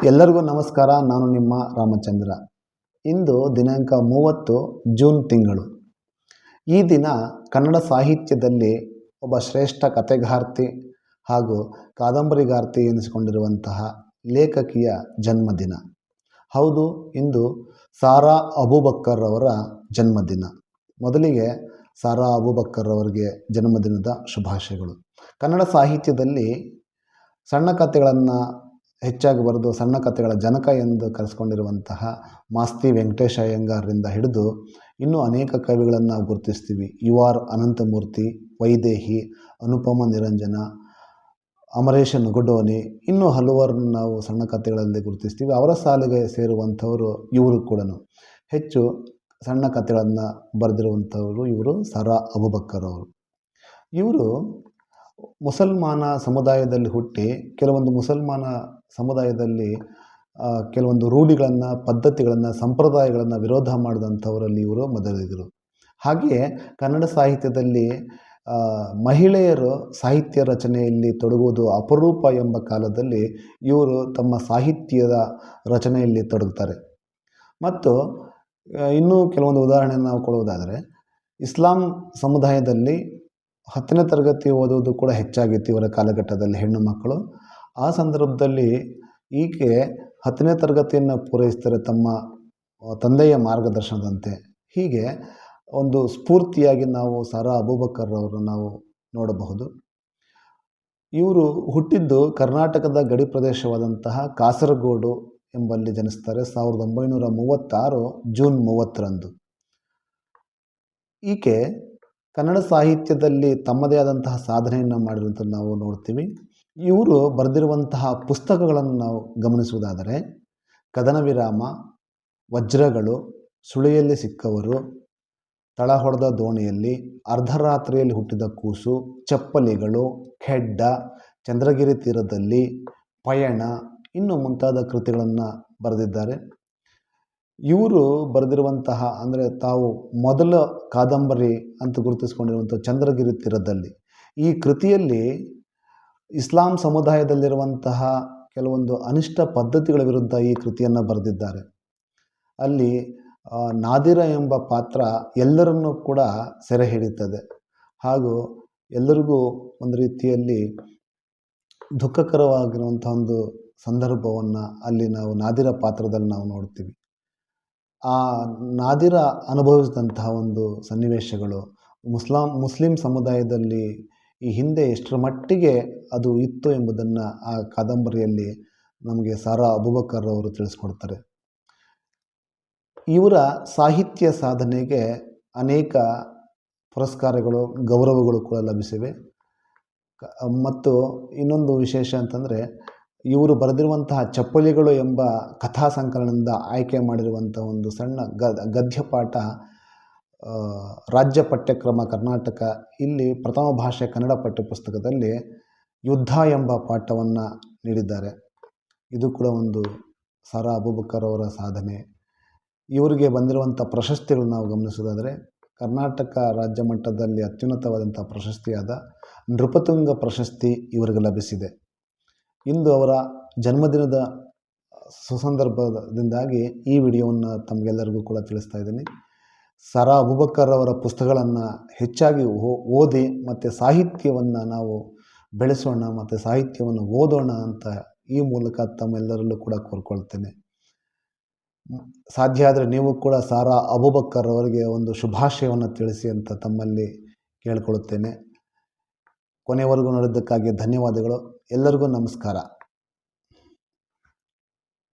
ಎಲ್ಲರಿಗೂ ನಮಸ್ಕಾರ. ನಾನು ನಿಮ್ಮ ರಾಮಚಂದ್ರ. ಇಂದು ದಿನಾಂಕ ಮೂವತ್ತು ಜೂನ್ ತಿಂಗಳು. ಈ ದಿನ ಕನ್ನಡ ಸಾಹಿತ್ಯದಲ್ಲಿ ಒಬ್ಬ ಶ್ರೇಷ್ಠ ಕಥೆಗಾರ್ತಿ ಹಾಗೂ ಕಾದಂಬರಿಗಾರ್ತಿ ಎನಿಸಿಕೊಂಡಿರುವಂತಹ ಲೇಖಕಿಯ ಜನ್ಮದಿನ. ಹೌದು, ಇಂದು ಸಾರಾ ಅಬೂಬಕ್ಕರ್ ಅವರ ಜನ್ಮದಿನ. ಮೊದಲಿಗೆ ಸಾರಾ ಅಬೂಬಕ್ಕರ್ ಅವರಿಗೆ ಜನ್ಮದಿನದ ಶುಭಾಶಯಗಳು. ಕನ್ನಡ ಸಾಹಿತ್ಯದಲ್ಲಿ ಸಣ್ಣ ಕಥೆಗಳನ್ನು ಹೆಚ್ಚಾಗಿ ಬರೆದು ಸಣ್ಣ ಕಥೆಗಳ ಜನಕ ಎಂದು ಕರೆಸ್ಕೊಂಡಿರುವಂತಹ ಮಾಸ್ತಿ ವೆಂಕಟೇಶ ಅಯ್ಯಂಗಾರರಿಂದ ಹಿಡಿದು ಇನ್ನೂ ಅನೇಕ ಕವಿಗಳನ್ನು ನಾವು ಗುರುತಿಸ್ತೀವಿ. ಯು ಆರ್ ಅನಂತಮೂರ್ತಿ, ವೈದೇಹಿ, ಅನುಪಮ ನಿರಂಜನ, ಅಮರೇಶ ನುಗಡೋನಿ, ಇನ್ನೂ ಹಲವರನ್ನು ನಾವು ಸಣ್ಣ ಕಥೆಗಳಲ್ಲಿ ಗುರುತಿಸ್ತೀವಿ. ಅವರ ಸಾಲಿಗೆ ಸೇರುವಂಥವರು ಇವರು ಕೂಡ ಹೆಚ್ಚು ಸಣ್ಣ ಕಥೆಗಳನ್ನು ಬರೆದಿರುವಂಥವರು ಇವರು ಸರಾ ಅಬುಬಕ್ಕರ್ ಅವರು. ಇವರು ಮುಸಲ್ಮಾನ ಸಮುದಾಯದಲ್ಲಿ ಹುಟ್ಟಿ ಕೆಲವೊಂದು ಮುಸಲ್ಮಾನ ಸಮುದಾಯದಲ್ಲಿ ಕೆಲವೊಂದು ರೂಢಿಗಳನ್ನು, ಪದ್ಧತಿಗಳನ್ನು, ಸಂಪ್ರದಾಯಗಳನ್ನು ವಿರೋಧ ಮಾಡಿದಂಥವರಲ್ಲಿ ಇವರು ಮೊದಲಿಗರು. ಹಾಗೆಯೇ ಕನ್ನಡ ಸಾಹಿತ್ಯದಲ್ಲಿ ಮಹಿಳೆಯರು ಸಾಹಿತ್ಯ ರಚನೆಯಲ್ಲಿ ತೊಡಗುವುದು ಅಪರೂಪ ಎಂಬ ಕಾಲದಲ್ಲಿ ಇವರು ತಮ್ಮ ಸಾಹಿತ್ಯದ ರಚನೆಯಲ್ಲಿ ತೊಡಗುತ್ತಾರೆ ಮತ್ತು ಇನ್ನೂ ಕೆಲವೊಂದು ಉದಾಹರಣೆಯನ್ನು ನಾವು ಕೊಡುವುದಾದರೆ, ಇಸ್ಲಾಂ ಸಮುದಾಯದಲ್ಲಿ ಹತ್ತನೇ ತರಗತಿ ಓದುವುದು ಕೂಡ ಹೆಚ್ಚಾಗಿತ್ತು ಇವರ ಕಾಲಘಟ್ಟದಲ್ಲಿ ಹೆಣ್ಣು ಮಕ್ಕಳು. ಆ ಸಂದರ್ಭದಲ್ಲಿ ಈಕೆ ಹತ್ತನೇ ತರಗತಿಯನ್ನು ಪೂರೈಸ್ತಾರೆ ತಮ್ಮ ತಂದೆಯ ಮಾರ್ಗದರ್ಶನದಂತೆ. ಹೀಗೆ ಒಂದು ಸ್ಫೂರ್ತಿಯಾಗಿ ನಾವು ಸಾರಾ ಅವರನ್ನು ನಾವು ನೋಡಬಹುದು. ಇವರು ಹುಟ್ಟಿದ್ದು ಕರ್ನಾಟಕದ ಗಡಿ ಪ್ರದೇಶವಾದಂತಹ ಕಾಸರಗೋಡು ಎಂಬಲ್ಲಿ ಜನಿಸ್ತಾರೆ, ಸಾವಿರದ ಒಂಬೈನೂರ ಮೂವತ್ತಾರು ಜೂನ್ ಮೂವತ್ತರಂದು. ಈಕೆ ಕನ್ನಡ ಸಾಹಿತ್ಯದಲ್ಲಿ ತಮ್ಮದೇ ಆದಂತಹ ಸಾಧನೆಯನ್ನು ಮಾಡಿರುವಂಥದ್ದು ನಾವು ನೋಡ್ತೀವಿ. ಇವರು ಬರೆದಿರುವಂತಹ ಪುಸ್ತಕಗಳನ್ನು ನಾವು ಗಮನಿಸುವುದಾದರೆ ಕದನ ವಿರಾಮ ವಜ್ರಗಳು, ಸುಳಿಯಲ್ಲಿ ಸಿಕ್ಕವರು ತಳ ಹೊಡೆದ ದೋಣಿಯಲ್ಲಿ, ಅರ್ಧರಾತ್ರಿಯಲ್ಲಿ ಹುಟ್ಟಿದ ಕೂಸು, ಚಪ್ಪಲಿಗಳು, ಖೆಡ್ಡ, ಚಂದ್ರಗಿರಿ ತೀರದಲ್ಲಿ, ಪಯಣ, ಇನ್ನು ಮುಂತಾದ ಕೃತಿಗಳನ್ನು ಬರೆದಿದ್ದಾರೆ. ಇವರು ಬರೆದಿರುವಂತಹ, ಅಂದರೆ ತಾವು ಮೊದಲ ಕಾದಂಬರಿ ಅಂತ ಗುರುತಿಸಿಕೊಂಡಿರುವಂಥ ಚಂದ್ರಗಿರಿ ತೀರದಲ್ಲಿ, ಈ ಕೃತಿಯಲ್ಲಿ ಇಸ್ಲಾಂ ಸಮುದಾಯದಲ್ಲಿರುವಂತಹ ಕೆಲವೊಂದು ಅನಿಷ್ಟ ಪದ್ಧತಿಗಳ ವಿರುದ್ಧ ಈ ಕೃತಿಯನ್ನು ಬರೆದಿದ್ದಾರೆ. ಅಲ್ಲಿ ನಾದಿರ ಎಂಬ ಪಾತ್ರ ಎಲ್ಲರನ್ನೂ ಕೂಡ ಸೆರೆ ಹಿಡಿತದೆ. ಹಾಗೂ ಎಲ್ಲರಿಗೂ ಒಂದು ರೀತಿಯಲ್ಲಿ ದುಃಖಕರವಾಗಿರುವಂಥ ಒಂದು ಸಂದರ್ಭವನ್ನು ಅಲ್ಲಿ ನಾವು ನಾದಿರ ಪಾತ್ರದಲ್ಲಿ ನಾವು ನೋಡ್ತೀವಿ. ಆ ನಾದಿರ ಅನುಭವಿಸಿದಂತಹ ಒಂದು ಸನ್ನಿವೇಶಗಳು ಮುಸ್ಲಾಂ, ಮುಸ್ಲಿಂ ಸಮುದಾಯದಲ್ಲಿ ಈ ಹಿಂದೆ ಎಷ್ಟರ ಮಟ್ಟಿಗೆ ಅದು ಇತ್ತು ಎಂಬುದನ್ನು ಆ ಕಾದಂಬರಿಯಲ್ಲಿ ನಮಗೆ ಸಾರಾ ಅಬೂಬಕರ್ ಅವರು ತಿಳಿಸ್ಕೊಡ್ತಾರೆ. ಇವರ ಸಾಹಿತ್ಯ ಸಾಧನೆಗೆ ಅನೇಕ ಪುರಸ್ಕಾರಗಳು ಗೌರವಗಳು ಕೂಡ ಲಭಿಸಿವೆ. ಮತ್ತು ಇನ್ನೊಂದು ವಿಶೇಷ ಅಂತಂದರೆ ಇವರು ಬರೆದಿರುವಂತಹ ಚಪ್ಪಲಿಗಳು ಎಂಬ ಕಥಾ ಸಂಕಲನದಿಂದ ಆಯ್ಕೆ ಮಾಡಿರುವಂಥ ಒಂದು ಸಣ್ಣ ಗದ್ಯ ಆ, ರಾಜ್ಯ ಪಠ್ಯಕ್ರಮ ಕರ್ನಾಟಕ, ಇಲ್ಲಿ ಪ್ರಥಮ ಭಾಷೆ ಕನ್ನಡ ಪಠ್ಯಪುಸ್ತಕದಲ್ಲಿ ಯುದ್ಧ ಎಂಬ ಪಾಠವನ್ನು ನೀಡಿದ್ದಾರೆ. ಇದು ಕೂಡ ಒಂದು ಸಾರಾ ಅಬೂಬಕ್ಕರ್ ಅವರ ಸಾಧನೆ. ಇವರಿಗೆ ಬಂದಿರುವಂಥ ಪ್ರಶಸ್ತಿಗಳು ನಾವು ಗಮನಿಸೋದಾದರೆ, ಕರ್ನಾಟಕ ರಾಜ್ಯ ಮಟ್ಟದಲ್ಲಿ ಅತ್ಯುನ್ನತವಾದಂಥ ಪ್ರಶಸ್ತಿಯಾದ ನೃಪತುಂಗ ಪ್ರಶಸ್ತಿ ಇವರಿಗೆ ಲಭಿಸಿದೆ. ಇಂದು ಅವರ ಜನ್ಮದಿನದ ಸುಸಂದರ್ಭದಿಂದಾಗಿ ಈ ವಿಡಿಯೋವನ್ನು ತಮಗೆಲ್ಲರಿಗೂ ಕೂಡ ತಿಳಿಸ್ತಾ ಇದ್ದೀನಿ. ಸರಾ ಅಬುಬಕ್ಕರ್ ಅವರ ಪುಸ್ತಕಗಳನ್ನು ಹೆಚ್ಚಾಗಿ ಓದಿ ಮತ್ತು ಸಾಹಿತ್ಯವನ್ನು ನಾವು ಬೆಳೆಸೋಣ ಮತ್ತು ಸಾಹಿತ್ಯವನ್ನು ಓದೋಣ ಅಂತ ಈ ಮೂಲಕ ತಮ್ಮೆಲ್ಲರಲ್ಲೂ ಕೂಡ ಕೋರ್ಕೊಳ್ತೇನೆ. ಸಾಧ್ಯ ಆದರೆ ನೀವು ಕೂಡ ಸಾರಾ ಅಬುಬಕ್ಕರ್ ಅವರಿಗೆ ಒಂದು ಶುಭಾಶಯವನ್ನು ತಿಳಿಸಿ ಅಂತ ತಮ್ಮಲ್ಲಿ ಕೇಳಿಕೊಳ್ಳುತ್ತೇನೆ ಕೊನೆಯವರೆಗೂ ನೋಡಿದ್ದಕ್ಕಾಗಿ ಧನ್ಯವಾದಗಳು. ಎಲ್ಲರಿಗೂ ನಮಸ್ಕಾರ.